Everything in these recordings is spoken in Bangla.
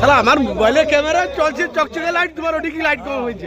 শালা আমার মোবাইলের ক্যামেরা চলছে চকচকে লাইট তোমার ওদিকে লাইট কম হয়েছে।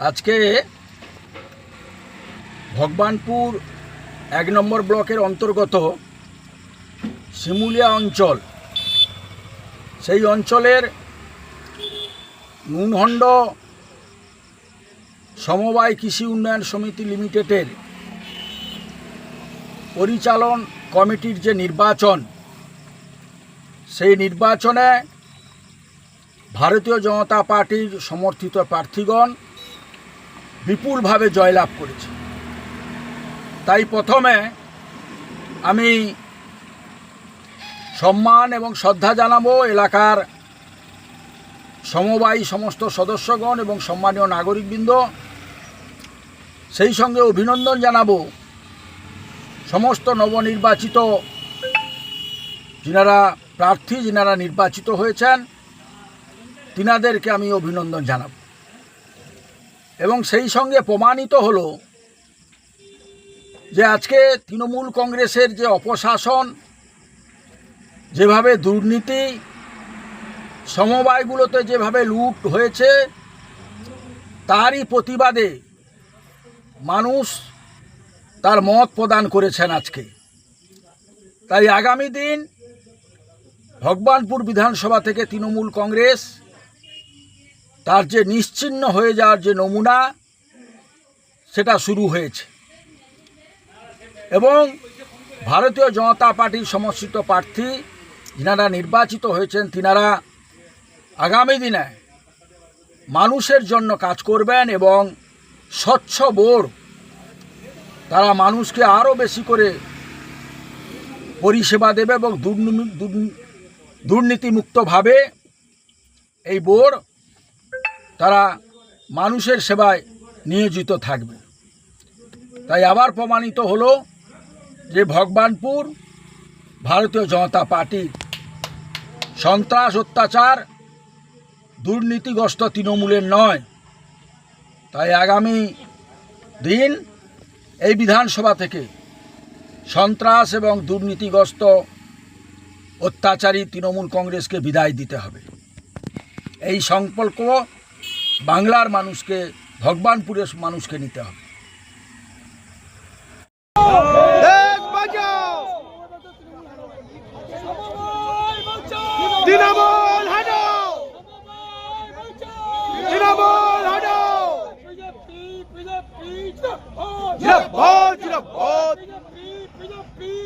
আজকে ভগবানপুর এক নম্বর ব্লকের অন্তর্গত শিমুলিয়া অঞ্চল। সেই অঞ্চলের নুনহণ্ড সমবায় কৃষি উন্নয়ন সমিতি লিমিটেডের পরিচালন কমিটির যে নির্বাচন, সেই নির্বাচনে ভারতীয় জনতা পার্টির সমর্থিত প্রার্থীগণ বিপুলভাবে জয়লাভ করেছে। তাই প্রথমে আমি সম্মান এবং শ্রদ্ধা জানাব এলাকার সমবায়ী সমস্ত সদস্যগণ এবং সম্মানীয় নাগরিকবৃন্দ। সেই সঙ্গে অভিনন্দন জানাব সমস্ত নবনির্বাচিত যিনারা প্রার্থী, যিনারা নির্বাচিত হয়েছেন, তিনাদেরকে আমি অভিনন্দন জানাব। এবং সেই সঙ্গে প্রমাণিত হলো যে আজকে তৃণমূল কংগ্রেসের যে অপশাসন, যেভাবে দুর্নীতি, সমবায়গুলোতে যেভাবে লুট হয়েছে, তারই প্রতিবাদে মানুষ তার মত প্রদান করেছেন আজকে। তাই আগামী দিন ভগবানপুর বিধানসভা থেকে তৃণমূল কংগ্রেস তার যে নিশ্চিহ্ন হয়ে যাওয়ার যে নমুনা, সেটা শুরু হয়েছে। এবং ভারতীয় জনতা পার্টির সমর্থিত প্রার্থী যিনারা নির্বাচিত হয়েছেন, তিনারা আগামী দিনে মানুষের জন্য কাজ করবেন এবং স্বচ্ছ বোর্ড তারা মানুষকে আরও বেশি করে পরিষেবা দেবে এবং দুর্নী- দুর্নী- দুর্নীতিমুক্তভাবে এই বোর্ড তারা মানুষের সেবায় নিয়োজিত থাকবে। তাই আবার প্রমাণিত হলো যে ভগবানপুর ভারতীয় জনতা পার্টি সন্ত্রাস, অত্যাচার, দুর্নীতিগ্রস্ত তৃণমূলের নয়। তাই আগামী দিন এই বিধানসভা থেকে সন্ত্রাস এবং দুর্নীতিগ্রস্ত অত্যাচারী তৃণমূল কংগ্রেসকে বিদায় দিতে হবে। এই সংকল্প বাংলার মানুষকে, ভগবানপুরের মানুষকে নিতে হবে।